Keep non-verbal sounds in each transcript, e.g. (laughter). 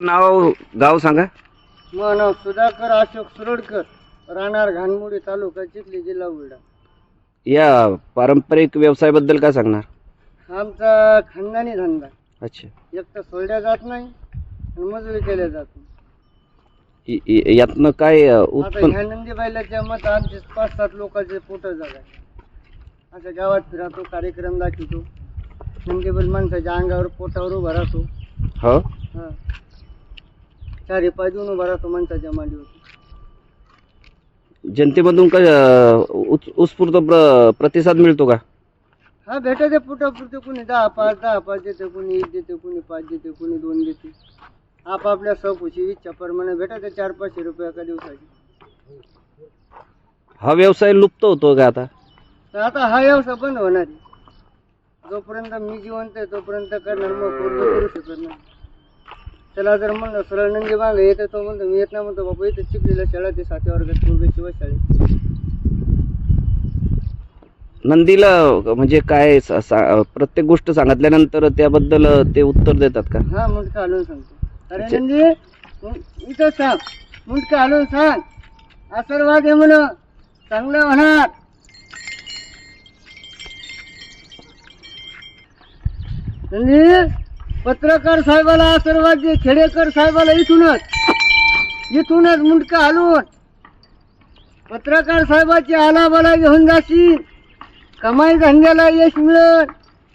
नाव गाव सांगा. नाव सुधाकर अशोक सुरडकर राहणार घानमुडी तालुका चिखली जिल्हा बुलढाणा. या पारंपरिक व्यवसायाबद्दल काय सांगणार? आमचा खानदानी धंदा. अच्छा. एक तर सोडल्या जात नाही आणि मजुरी केल्या जात नाही. यातनं काय उत्पन्न? ह्या नंदी बैलाच्या मत आमचे पाच सात लोकांचे पोट जागा असं गावात फिरतो कार्यक्रम दाखवतो. नंदी बैल माणसाच्या अंगावर पोटावर उभा राहतो. हो? हा. चारी पाय देऊन उभा राहतो माणसाच्या मांडीवर. जनतेमधून काय अ, उत्स्फूर्त प्र- प्रतिसाद मिळतो का? हा भेटायचे पुरते कुणी दहा पाच दहा पाच देते कुणी एक देते कुणी पाच देते कुणी दोन देते. आपापल्या सौकुशी इच्छा प्रमाणे भेटायचे चार पाचशे रुपये एका दिवसाची. हा व्यवसाय लुप्त होतो का आता? तर आता हा व्यवसाय बंद होणार आहे. जोपर्यंत मी जिवंत आहे तोपर्यंत करणार मग पोरगं करू शकत नाही. त्याला जर म्हणलं सरळ नंदी मागे येते तो म्हणतो मी येत नाही म्हणतो बाबा इथे चिखलीला शाळा ते सातव्या वर्गात पूर्वी शिवाय शाळेत नंदीला म्हणजे काय स- सा- प्रत्येक गोष्ट सांगितल्यानंतर त्याबद्दल ते उत्तर देतात का? हा मुंडका हलवून सांगतो. अरे नंदी मु- इथं सांग मुंडका हलवून सांग. आशीर्वाद आहे म्हण चांगलं होणार. नंदी पत्रकार साहेबाला आशीर्वाद दे खेडेकर साहेबाला इथूनच इथूनच मुंडका हलवून पत्रकार साहेबाची आलाबाला घेऊन जाशील. कमाई धंद्याला यश मिळेल.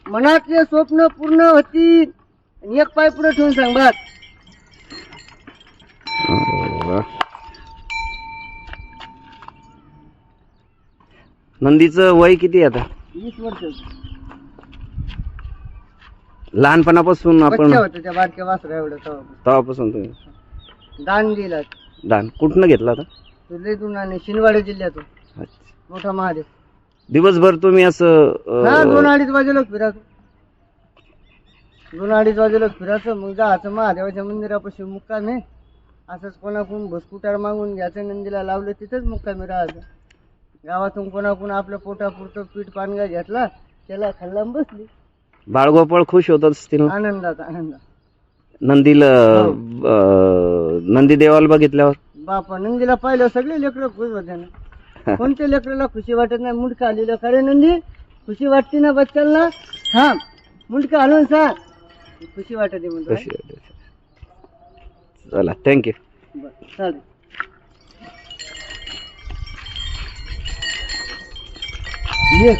मनातले स्वप्न पूर्ण होतील. आणि एक पाय पुढे ठेवून सांग बस. नंदीचं वय किती आता? वीस वर्ष. लहानपणापासून आपण बच्चा होतं त्या बारक्या वासरा एवढं तेव्हा. तेव्हापासून तुम्ही. दान दिला. दान. कुठनं घेतला होता तो लय दूर आणि शिनवाडे जिल्ह्यातून. अच्छा. मोठा महादेव. दिवसभर तुम्ही असं हा दोन अडीच वाजेला फिरायचो. दोन अडीच वाजेला फिरायचं. मग जायचं महादेवाच्या मंदिरापाशी मुक्काम. आहे असंच कोणाकडून भुसकुटार मागून घ्यायचं नंदीला लावलं तिथंच मुक्कामी राहायचं. गावातून कोणाकडून आपलं पोटापुरतं पीठ पानगा घेतला त्याला खाल्ला आणि बसली. बाळगोपाळ खुश होत असतील? आनंदात आनंदात. नंदीला अ, नंदी देवाला बघितल्यावर? बापा नंदीला पाहिलं सगळे लेकरं खुश होते ना. (laughs) कोणत्या लेकराला खुशी वाटत नाही? मुंडका आलेलं. खरे नंदी? खुशी वाटते ना बच्चांना? हा. मुंडका हलवून सांग. खुशी वाटते म्हणतो कशी वाटते? चला थँक्यू बरं, चालेल. ये.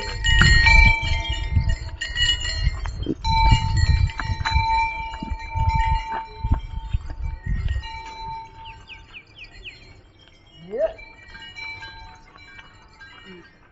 अ,